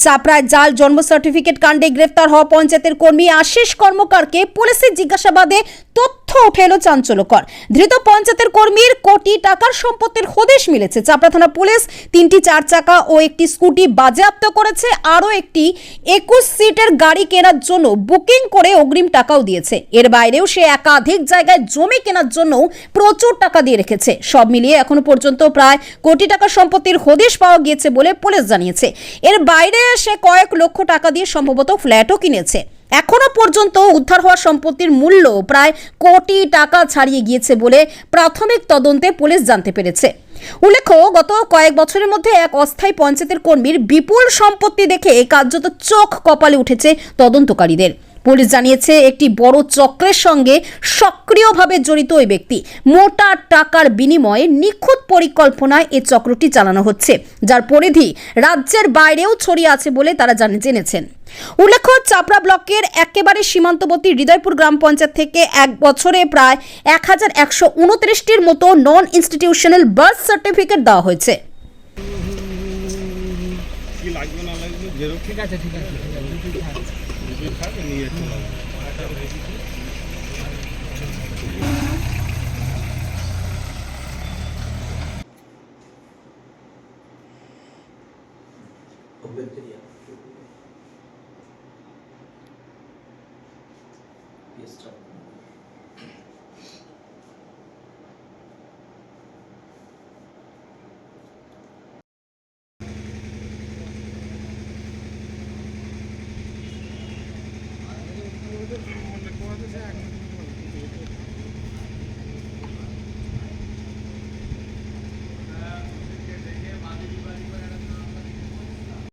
চাপড়ায় জাল জন্ম সার্টিফিকেট কাণ্ডে গ্রেফতার হওয়া পঞ্চায়েতের কর্মী আশিস কর্মকারকে পুলিশের জিজ্ঞাসাবাদে তথ্য উঠে এলো চাঞ্চল্যকর। ধৃত পঞ্চায়েতের কর্মীর কোটি টাকার সম্পত্তির হদিশ মিলেছে। চাপড়া থানা পুলিশ তিনটি চার চাকা ও একটি স্কুটি বাজেয়াপ্ত করেছে। আরও একটি একুশ সিটের গাড়ি কেনার জন্য বুকিং করে অগ্রিম টাকাও দিয়েছে। এর বাইরেও সে একাধিক জায়গায় জমি কেনার জন্য প্রচুর টাকা দিয়ে রেখেছে। সব মিলিয়ে এখনও পর্যন্ত প্রায় কোটি টাকা সম্পত্তির হদিশ পাওয়া গিয়েছে বলে পুলিশ জানিয়েছে। এর বাইরে সে কয়েক লক্ষ টাকা দিয়ে সম্ভবত ফ্ল্যাটও কিনেছে। এখনও পর্যন্ত উদ্ধার হওয়া সম্পত্তির মূল্য প্রায় কোটি টাকা ছাড়িয়ে গিয়েছে বলে প্রাথমিক তদন্তে পুলিশ জানতে পেরেছে। উল্লেখ্য, গত কয়েক বছরের মধ্যে এক অস্থায়ী পঞ্চায়েতের কর্মীর বিপুল সম্পত্তি দেখে কার্যত চোখ কপালে উঠেছে তদন্তকারীদের। পুলিশ জানিয়েছে, একটি বড় চক্রের সঙ্গে সক্রিয়ভাবে জড়িত ওই ব্যক্তি। মোটা টাকার বিনিময়ে নিখুঁত পরিকল্পনায় এই চক্রটি চালানো হচ্ছে, যার পরিধি রাজ্যের বাইরেও ছড়িয়ে আছে বলে তারা জানে, জেনেছেন। উল্লেখ্য, চাপড়া ব্লকের একেবারে সীমান্তবর্তী হৃদয়পুর গ্রাম পঞ্চায়েত থেকে এক বছরে প্রায় এক হাজার একশো উনত্রিশটির মতো নন ইনস্টিটিউশনাল বার্থ সার্টিফিকেট দেওয়া হয়েছে। ঠিক আছে ঠিক আছে ঠিক আছে দুটোই থাক। দুটোই থাকে নিয়ে চলে আসবে। Yes, sir.